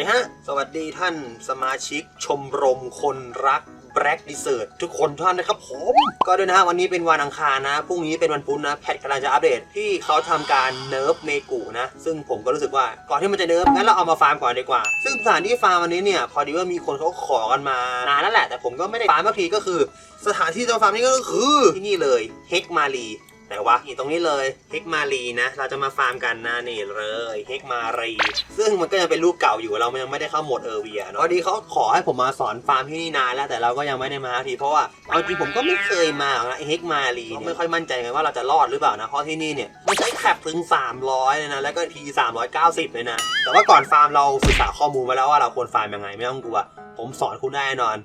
ดีฮะ สวัสดีท่านสมาชิกชมรมคนรักแบล็กดิเซอร์ทุกคนท่านนะครับผม ก็ด้วยนะฮะวันนี้เป็นวันอังคารนะพรุ่งนี้เป็นวันพุธนะ แพทกำลังจะอัปเดตที่เขาทำการเนิร์ฟเมกูนะ ซึ่งผมก็รู้สึกว่าก่อนที่มันจะเนิร์ฟงั้นเราเอามาฟาร์มก่อนดีกว่า ซึ่งสถานที่ฟาร์มวันนี้เนี่ยพอดีว่ามีคนเขาขอกันมานานแล้วแหละ แต่ผมก็ไม่ได้ฟาร์มสักทีก็คือ สถานที่จะฟาร์มนี่ก็คือที่นี่เลยเฮกมารี ไหนวะนี่ตรงนี้เลยเฮกมารีนะ เราจะมาฟาร์มกันนะนี่เลยเฮกมารีซึ่งมันก็ยังเป็นรูปเก่าอยู่เรายังไม่ได้เข้าโหมดเออร์เวียเนอะพอดีเขาขอให้ผมมาสอนฟาร์มที่นี่นานแล้วแต่เราก็ยังไม่ได้มาทีเพราะว่าเอาจริงผมก็ไม่เคยมาอนะเฮกมารีไม่ค่อยมั่นใจไงว่าเราจะรอดหรือเปล่านะเพราะที่นี่เนี่ยมันใช้แคปถึง 300เลยนะแล้วก็ที390เลยนะแต่ว่าก่อนฟาร์มเราศึกษาข้อมูลมาแล้วว่าเราควรฟาร์มยังไงไม่ต้องกลัวผมสอนคุณได้แน่นอน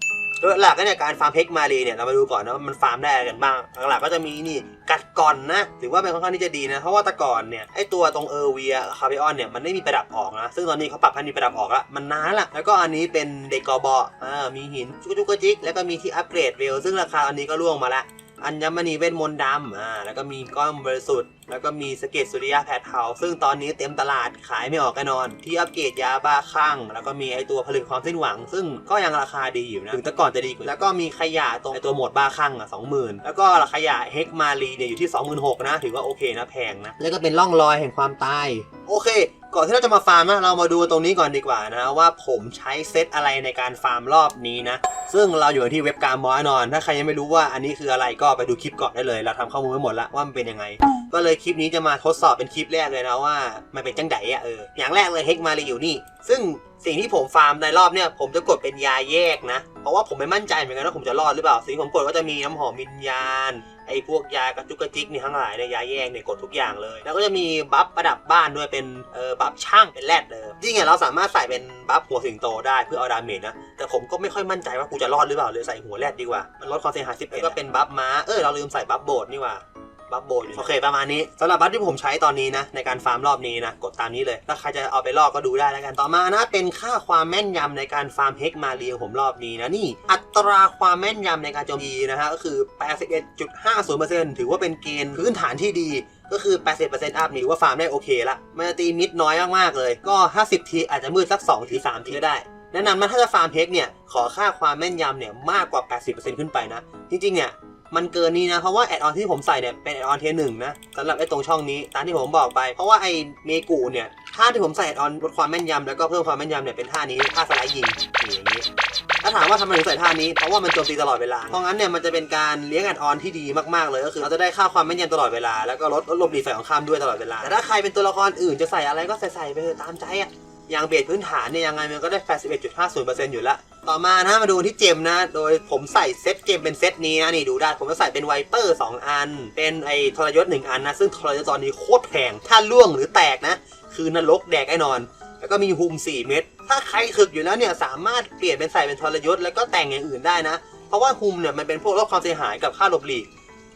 ดยหลักก็เนี่ยการฟาร์มเพกมาลีเนี่ยเรามาดูก่อนนะว่ามันฟาร์มได้อะไรกันบ้างหลักๆก็จะมีนี่กัดก่อนนะถือว่าเป็นค่อนข้างที่จะดีนะเพราะว่าแต่ก่อนเนี่ยไอตัวตรงเออร์เวียคาร์บิออนเนี่ยมันไม่มีประดับออกนะซึ่งตอนนี้เขาปรับให้มีประดับออกละมันนานละแล้วก็อันนี้เป็นเด็กกอบออ่ามีหินจุกจุกจิกแล้วก็มีที่อัปเกรดเวลซึ่งราคาอันนี้ก็ล่วงมาละ อัญมณีเวทมนต์ดำอ่าแล้วก็มีก้อนบริสุทธิ์แล้วก็มีสเก็ตสุริยะแพทเทาซึ่งตอนนี้เต็มตลาดขายไม่ออกแน่นอน ที่อัปเกรดยาบ้าคลั่งแล้วก็มีไอตัวผลึกความสิ้นหวัง ซึ่งก็ยังราคาดีอยู่นะถึงแต่ก่อนจะดีกว่าแล้วก็มีขยะตรงไอตัวโหมดบ้าคลั่งอะสองหมื่นแล้วก็ขยะเฮกมารีเนี่ยอยู่ที่ 26,000นะถือว่าโอเคนะแพงนะแล้วก็เป็นร่องรอยแห่งความตายโอเค ก่อนที่เราจะมาฟาร์มนะเรามาดูตรงนี้ก่อนดีกว่านะว่าผมใช้เซตอะไรในการฟาร์มรอบนี้นะ ซึ่งเราอยู่ที่เว็บการมอนอน ถ้าใครยังไม่รู้ว่าอันนี้คืออะไรก็ไปดูคลิปก่อนได้เลย เราทำข้อมูลไว้หมดแล้วว่ามันเป็นยังไง ก็เลยคลิปนี้จะมาทดสอบเป็นคลิปแรกเลยนะว่ามันเป็นจังไดอะเอออย่างแรกเลยเฮกมารีอยู่นี่ ซึ่งสิ่งที่ผมฟาร์มในรอบเนี่ยผมจะกดเป็นยาแยกนะ เพราะว่าผมไม่มั่นใจเหมือนกันว่าผมจะรอดหรือเปล่าสิ่งผมกดก็จะมีน้ำหอมวิญญาณ ไอ้พวกยากระจุกกระจิกนี่ทั้งหลายเนี่ยยาแยกเนี่ยกดทุกอย่างเลย แล้วก็จะมีบัฟประดับบ้านด้วยเป็นเออบัฟช่างเป็นแรดเออจริงๆเราสามารถใส่เป็นบัฟหัวสิงโตได้เพื่อเอาดาเมจนะ แต่ผมก็ไม่ค่อยมั่นใจว่ากูจะรอดหรือเปล่าเลยใส่หัวแรดดีกว่า มันลดความเสียหายสิบเอ็ดก็เป็นบัฟม้า เออเราลืมใส่บัฟโบดนี่ว่า บัฟโบดอยู่โอเคประมาณนี้สำหรับบัฟที่ผมใช้ตอนนี้นะ ในการฟาร์มรอบนี้นะ กดตามนี้เลย ถ้าใครจะเอาไปลอกก็ดูได้แล้วกัน ต่อมานะ เป็นค่าความแม่นยำในการฟาร์มเฮกมาเรียของผมรอบนี้นะ นี่ อัตราความแม่นยำในการโจมตีนะฮะก็คือ 81.50%ถือว่าเป็นเกณฑ์พื้นฐานที่ดีก็คือ 80%อัพนี่ถือว่าฟาร์มได้โอเคละมันจะตีมิดน้อยมากๆเลย ก็ 50 ทีอาจจะมืดสัก2ที3ทีก็ได้แนะนำนะถ้าจะฟาร์มเพกเนี่ย ขอค่าความแม่นยำเนี่ยมากกว่า 80%ขึ้นไปนะ จริงๆเนี่ย มันเกินนี้นะ เพราะว่าแอดออนที่ผมใส่เนี่ยเป็นแอดออนเทียหนึ่งนะสำหรับไอ้ตรงช่องนี้ตามที่ผมบอกไป เพราะว่าไอ้เมกูเนี่ยท่าที่ผมใส่แอดออนลดความแม่นยำแล้วก็เพิ่มความแม่นยำเนี่ยเป็นท่านี้ท่าสไลด์ยิงอย่างนี้ถ้าถามว่าทำไมถึงใส่ท่านี้ เพราะว่ามันโจมตีตลอดเวลา เพราะงั้นเนี่ยมันจะเป็นการเลี้ยงแอดออนที่ดีมากๆเลย ก็คือเราจะได้ค่าความแม่นยำตลอดเวลา แล้วก็ลดลดหลบหลีกฝ่ของข้ามด้วยตลอดเวลา แต่ถ้าใครเป็นตัวละครอื่นจะใส่อะไรก็ใส่ใส่ไปเถอะตามใจอะ อย่างเบสพื้นฐานเนี่ยยังไงมันก็ได้ 81.50%อยู่แล้วต่อมานะมาดูที่เจมนะ โดยผมใส่เซตเกมเป็นเซตนี้นะนี่ดูได้ ผมจะใส่เป็นไวเปอร์ 2 อัน เป็นไอ้ทรยศ 1 อันนะ ซึ่งทรยศตอนนี้โคตรแพง ถ้าล่วงหรือแตกนะ คือนรกแดกแน่นอน แล้วก็มีฮุม 4 เม็ด ถ้าใครถึกอยู่แล้วเนี่ยสามารถเปลี่ยนเป็นใส่เป็นทรยศแล้วก็แต่งอย่างอื่นได้นะ เพราะว่าฮุมเนี่ยมันเป็นพวกลดความเสียหายกับค่าลบหลีก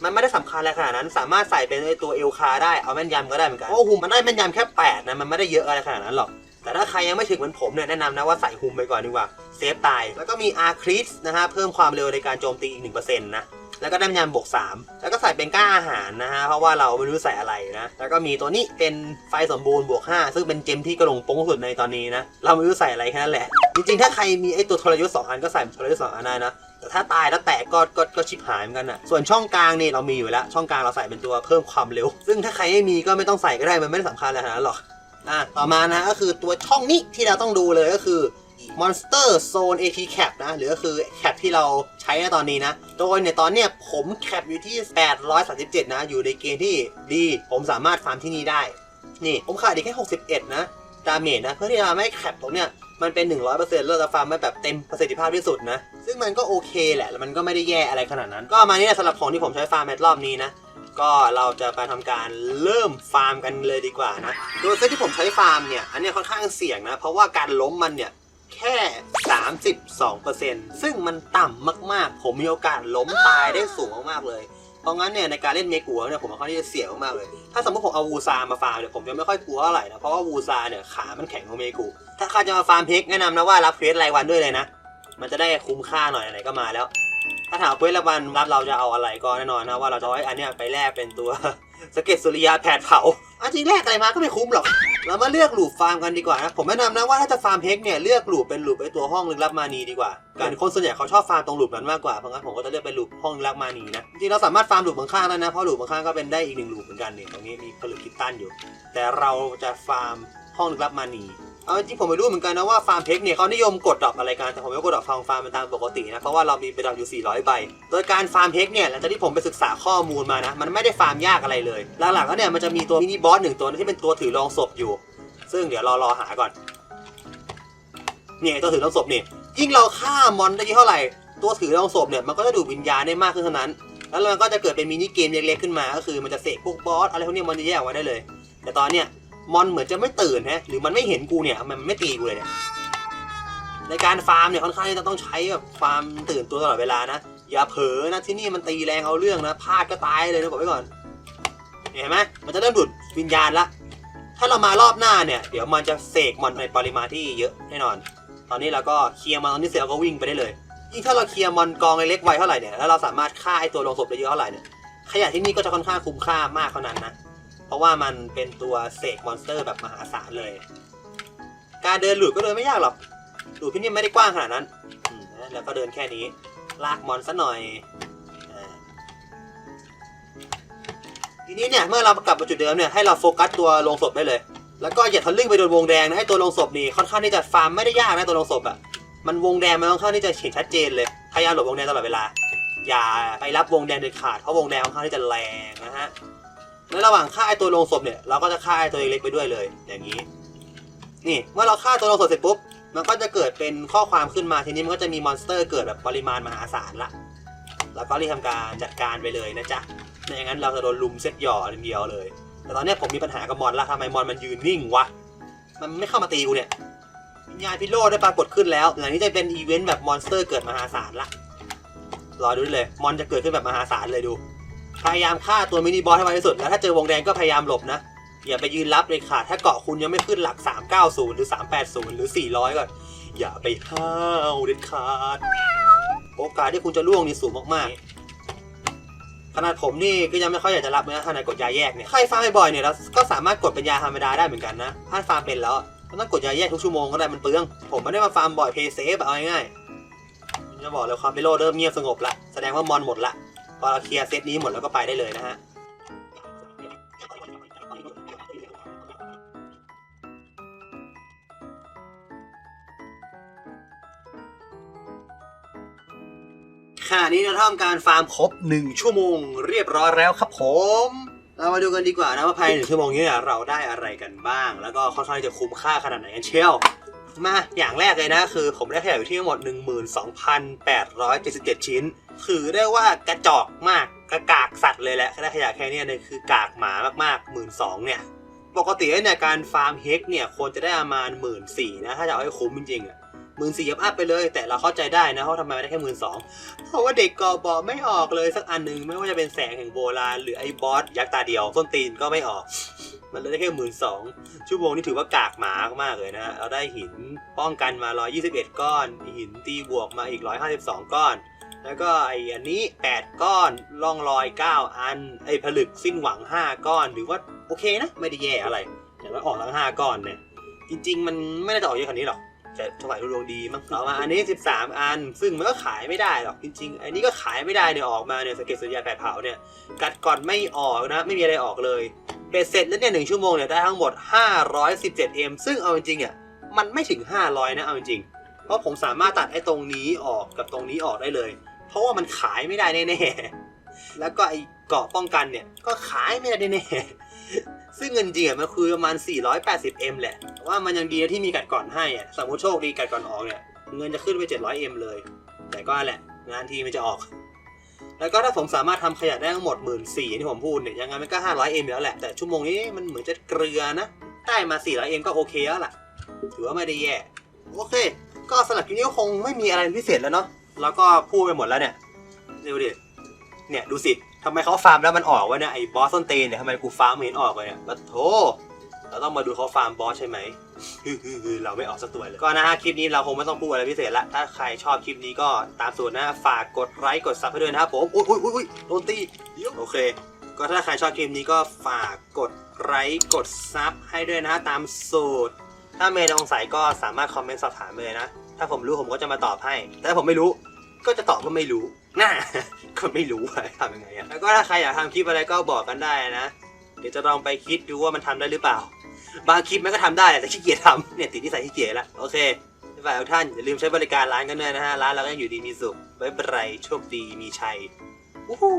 มันไม่ได้สำคัญอะไรขนาดนั้น สามารถใส่เป็นไอ้ตัวเอลคาได้ เอาแม่นยำก็ได้เหมือนกันเพราะว่มมันได้แม่นยำแค่ 8 นะ มันไม่ได้เยอะอะไรขนาดนั้นหรอก แต่ถ้าใครยังไม่ถึงเหมือนผมเนี่ยแนะนำนะว่าใส่ฮุมไปก่อนดีกว่า เซฟตาย แล้วก็มีอาร์คริสนะฮะเพิ่มความเร็วในการโจมตีอีก1%นะแล้วก็ได้แม่นบวก 3 แล้วก็ใส่เป็นก้าอาหารนะฮะ เพราะว่าเราไม่รู้ใส่อะไรนะ แล้วก็มีตัวนี้เป็นไฟสมบูรณ์บวก 5 ซึ่งเป็นเจมที่กระหลงโป้งสุดในตอนนี้นะ เราไม่รู้ใส่อะไรแค่นั้นแหละ จริงๆ ถ้าใครมีไอ้ตัวทรยศ2อันก็ใส่ทรยศ2อันได้นะ แต่ถ้าตายแล้วแตกก็ก็ก็ชิบหายเหมือนกันนะส่วนช่องกลางนี่เรามีอยู่แล้ว ช่องกลางเราใส่เป็นตัวเพิ่มความเร็ว ซึ่งถ้าใครไม่มีก็ไม่ต้องใส่ก็ได้ มันไม่ได้สำคัญอะไรขนาดนั้นหรอก อะต่อมานะก็คือตัวช่องนี้ที่เราต้องดูเลยก็คือ Monster Zone AT Cap นะ หรือก็คือแคปที่เราใช้ในตอนนี้นะ โดยในตอนเนี้ยผมแคปอยู่ที่ 837 นะ อยู่ในเกณฑ์ที่ดี ผมสามารถฟาร์มที่นี่ได้ นี่ผมขาดอีกแค่ 61 นะดาเมจนะ เพื่อที่จะทำให้แคปตรงเนี้ยมันเป็น 100%แล้วจะฟาร์มได้แบบเต็มประสิทธิภาพที่สุดนะ ซึ่งมันก็โอเคแหละแล้วมันก็ไม่ได้แย่อะไรขนาดนั้น ก็มานี่แหละสำหรับของที่ผมใช้ฟาร์มแมตรอบนี้นะ ก็เราจะไปทำการเริ่มฟาร์มกันเลยดีกว่านะโดยเซตที่ผมใช้ฟาร์มเนี่ย อันนี้ค่อนข้างเสี่ยงนะ เพราะว่าการล้มมันเนี่ยแค่ 32%ซึ่งมันต่ำมากๆ ผมมีโอกาสล้มตายได้สูงมากๆเลย เพราะงั้นเนี่ยในการเล่นเมกัวเนี่ยผมค่อนข้างที่จะเสี่ยงมากเลย ถ้าสมมติผมเอาวูซามาฟาร์มเนี่ยผมจะไม่ค่อยกลัวเท่าไหร่นะ เพราะว่าวูซาเนี่ยขามันแข็งกว่าเมกู ถ้าใครจะมาฟาร์มเพกแนะนำนะว่ารับเควสรายวันด้วยเลยนะ มันจะได้คุ้มค่าหน่อยไหนก็มาแล้ว ถ้าถามเควสรายวันรับเราจะเอาอะไรก็แน่นอนนะว่าเราจะเอาไอ้อันเนี้ยไปแลกเป็นตัวสเก็ตสุริยาแผดเผาอันจริงแลกอะไรมาก็ไม่คุ้มหรอก เรามาเลือกหลูปฟาร์มกันดีกว่านะ ผมแนะนำนะว่าถ้าจะฟาร์มเฮกเนี่ยเลือกหลูปเป็นหลูปไอตัวห้องลึกลับมานีดีกว่า การคนส่วนใหญ่เขาชอบฟาร์มตรงหลูปนั้นมากกว่า เพราะงั้นผมก็จะเลือกเป็นหลูปห้องลึกลับมานีนะ จริงเราสามารถฟาร์มหลูปข้างๆได้นะ เพราะหลูปข้างๆก็เป็นได้อีกหนึ่งหลูปเหมือนกันเนี่ยตรงนี้มีผลึกคิตตันอยู่ แต่เราจะฟาร์มห้องลึกลับมานี เอาจริงผมไม่รู้เหมือนกันนะว่าฟาร์มเทคเนี่ยเขานิยมกดดอกอะไรกันแต่ผมไม่กดดอกฟาร์มฟาร์มเป็นตามปกตินะเพราะว่าเรามีเป็นดอกอยู่ 400 ใบ โดยการฟาร์มเทคเนี่ยหลังจากที่ผมไปศึกษาข้อมูลมานะ มันไม่ได้ฟาร์มยากอะไรเลยหลักๆแล้วเนี่ยมันจะมีตัวมินิบอสหนึ่งตัวที่เป็นตัวถือรองศพอยู่ ซึ่งเดี๋ยวรอรอหาก่อนเนี่ยตัวถือรองศพเนี่ยยิ่งเราฆ่ามอนได้เท่าไหร่ตัวถือรองศพเนี่ยมันก็จะดูดวิญญาณได้มากขึ้นเท่านั้น แล้วมันก็จะเกิดเป็นมินิเกมเล็กๆขึ้นมา ก็คือมันจะเสกพวกบอสอะไรพวกนี้มันจะแยกออกมาได้เลย แต่ตอนเนี้ย มอนเหมือนจะไม่ตื่นฮะหรือมันไม่เห็นกูเนี่ยมันไม่ตีกูเลยเนี่ยในการฟาร์มเนี่ยค่อนข้างที่จะต้องใช้แบบความตื่นตัวตลอดเวลานะอย่าเผลอนะที่นี่มันตีแรงเอาเรื่องนะพลาดก็ตายเลยนะบอกไว้ก่อนเห็นไหมมันจะเริ่มดูดวิญญาณละถ้าเรามารอบหน้าเนี่ย เดี๋ยวมันจะเสกมอนในปริมาณที่เยอะแน่นอน ตอนนี้เราก็เคลียร์มอนตอนนี้เสร็จเราก็วิ่งไปได้เลยยิ่งถ้าเราเคลียร์มอนกองเล็กไวเท่าไหร่เนี่ยแล้วเราสามารถฆ่าไอตัวลงศพได้เยอะเท่าไหร่เนี่ยขยะที่นี่ก็จะค่อนข้างคุ้มค่ามากเท่านั้นนะ เพราะว่ามันเป็นตัวเสกมอนสเตอร์แบบมหาศาลเลย การเดินหลุดก็เดินไม่ยากหรอกหลุดที่นี่ไม่ได้กว้างขนาดนั้นแล้วก็เดินแค่นี้ ลากมอนซะหน่อยอทีนี้เนี่ยเมื่อเรากลับมาจุดเดิมเนี่ยให้เราโฟกัสตัวลงศพได้เลย แล้วก็อย่าทะลึ่งไปโดนวงแดงนะให้ตัวลงศพนี่ค่อนข้างที่จะฟาร์มไม่ได้ยากนะตัวลงศพอะมันวงแดงมันค่อนข้างที่จะเห็นชัดเจนเลยพยายามหลบวงแดงตลอดเวลา อย่าไปรับวงแดงเด็ดขาดเพราะวงแดงค่อนข้างที่จะแรงนะฮะ ในระหว่างฆ่าไอตัวลงศพเนี่ยเราก็จะฆ่าไอตัวเล็กไปด้วยเลย อย่างนี้ นี่เมื่อเราฆ่าตัวลงศพเสร็จปุ๊บมันก็จะเกิดเป็นข้อความขึ้นมาทีนี้มันก็จะมีมอนสเตอร์เกิดแบบปริมาณมหาศาลละแล้วก็รีบทำการจัดการไปเลยนะจ๊ะไม่อย่างนั้นเราจะโดนลุมเซตหย่อเดียวเลย แต่ตอนนี้ผมมีปัญหากับมอนละทำไมมอนมันยืนนิ่งวะมันไม่เข้ามาตีกูเนี่ยวิญญาณพิโรธได้ปรากฏขึ้นแล้ว หลังนี้จะเป็นอีเวนต์แบบมอนสเตอร์เกิดมหาศาลละรอดูเลย มอนจะเกิดขึ้นแบบมหาศาลเลยดู พยายามฆ่าตัวมินิบอสให้ไวที่สุด แล้วถ้าเจอวงแดงก็พยายามหลบนะ อย่าไปยืนรับเลยค่ะ ถ้าเกาะคุณยังไม่ขึ้นหลัก 390 หรือ 380 หรือ 400ก็อน อย่าไปห้าวเด็ดขาด โอกาสที่คุณจะล่วงนี่สูงมากๆ ขนาดผมนี่ก็ยังไม่ค่อยอยากจะรับนะขนาดกดยาแยกเนี่ย ใครฟาร์มบ่อยเนี่ยเราก็สามารถกดเป็นยาธรรมดาได้เหมือนกันนะถ้าฟาร์มเป็นแล้วไม่ต้องกดยาแยกทุกชั่วโมงก็ได้มันเปลือง ผมไม่ได้มาฟาร์มบ่อยเพย์เซฟเอาง่ายๆจะบอกเลยความเป็นโลเริ่มเงียบสงบละ แสดงว่ามอนหมดละ พอเราเคลียร์เซตนี้หมดแล้วก็ไปได้เลยนะฮะขณะนี้เราทำการฟาร์มครบ 1 ชั่วโมง เรียบร้อยแล้วครับผม เรามาดูกันดีกว่านะว่าภายในหนึ่งชั่วโมงนี้เนี่ยเราได้อะไรกันบ้าง แล้วก็ค่อนข้างจะคุ้มค่าขนาดไหนกันเชียว มาอย่างแรกเลยนะคือผมได้ขยะอยู่ที่ทั้งหมด 12,877 ชิ้น คือได้ว่ากระจอกมากกระกากสัตว์เลยแหละได้ขยะแค่เนี้ยเนี่ยคือกากหมามากๆ 1 2ื่นเนี่ยปกติเนี่ยการฟาร์มเฮกเนี่ยควรจะได้ประมาณหมื่นสี่นะถ้าจะเอาให้คุ้มจริงๆอะหมื่นสี่ยับอัพไปเลย แต่เราเข้าใจได้นะเพราะทำไมได้แค่หมื่นสองเพราะว่าเด็กกอบอไม่ออกเลยสักอันหนึ่งไม่ว่าจะเป็นแสงแห่งโบราณหรือไอ้บอสยักษ์ตาเดียวส้นตีนก็ไม่ออก มันเลยได้แค่หมื่นสองชั่วโมงนี่ถือว่ากากหมามากเลยนะเราได้หินป้องกันมา 121 ก้อน หินตีบวกมาอีก 152 ก้อน แล้วก็ไออันนี้ 8 ก้อนล่องรอย 9 อัน ไอผลึกสิ้นหวัง 5 ก้อน หรือว่าโอเคนะ ไม่ได้แย่อะไรอย่างน้อยออกทั้ง5ก้อนเนี่ย จริง ๆ มันไม่น่าจะออกเยอะขนาดนี้หรอกแต่ถวายดวงดีมั้งต่อมาอันนี้ 13 อัน ซึ่งมันก็ขายไม่ได้หรอกจริงๆ อันนี้ก็ขายไม่ได้เนี่ยออกมาเนี่ยสเก็ตสุริยาแผดเผาเนี่ย กัดก่อนไม่ออกนะ ไม่มีอะไรออกเลย เบ็ดเสร็จแล้วเนี่ยหนึ่งชั่วโมงเนี่ยได้ทั้งหมด 517M ซึ่งเอาจริงๆอะมันไม่ถึง 500 นะเอาจริงๆเพราะผมสามารถตัดไอ้ตรงนี้ออกกับตรงนี้ออกได้เลย เพราะว่ามันขายไม่ได้แน่ๆแล้วก็ไอ้เกาะป้องกันเนี่ยก็ขายไม่ได้แน่ๆซึ่งเงินจริงอะมันคือประมาณ 480M แหละแต่ว่ามันยังดีนะที่มีกัดก่อนให้อะสมมติโชคดีกัดก่อนออกเนี่ยเงินจะขึ้นไป 700M เลย แต่ก็แหละงานทีมันจะออก แล้วก็ถ้าผมสามารถทำขยะได้ทั้งหมดหมื่นสี่ที่ผมพูดเนี่ยยังไงมันก็ 500M อยู่แล้วแหละ แต่ชั่วโมงนี้มันเหมือนจะเกลือนะ ได้มา 400M ก็โอเคแล้วล่ะ ถือว่าไม่ได้แย่ โอเค ก็สำหรับคลิปนี้คงไม่มีอะไรพิเศษแล้วเนาะแล้วก็พูดไปหมดแล้วเนี่ยดูดิเนี่ยดูสิทำไมเขาฟาร์มแล้วมันออกวะเนี่ยไอ้บอสต้นเตนเนี่ยทำไมกูฟาร์มเห็นออกเลยเนี่ยปะโถ เราต้องมาดูเขาฟาร์มบอสใช่ไหมเราไม่ออกสักตัวเลย ก็นะฮะคลิปนี้เราคงไม่ต้องพูดอะไรพิเศษละ ถ้าใครชอบคลิปนี้ก็ตามสูตรนะฝากกดไลค์กดซับให้ด้วยนะครับผมอุ้ยอุ้ยอุ้ยอุ้ยโดนตีเดี๋ยวโอเค ก็ถ้าใครชอบคลิปนี้ก็ฝากกดไลค์กดซับให้ด้วยนะตามสูตร ถ้าเมย์สงสัยก็สามารถคอมเมนต์สอบถามเลยนะ ถ้าผมรู้ผมก็จะมาตอบให้ แต่ถ้าผมไม่รู้ก็จะตอบว่าไม่รู้น่าก็ไม่รู้ว่าทำยังไงอะแล้วก็ถ้าใครอยากทำคลิปอะไรก็บอกกันได้นะ เดี๋ยวจะลองไปคิดดูว่ามันทำได้หรือเปล่า บางคลิปมันก็ทำได้แต่ขี้เกียจทำเนี่ยติดนิสัยขี้เกียจละโอเคฝายทุกท่านอย่าลืมใช้บริการร้านกันด้วยนะฮะร้านเราก็ยังอยู่ดีมีสุขไว้บรายโชคดีมีชัยวู้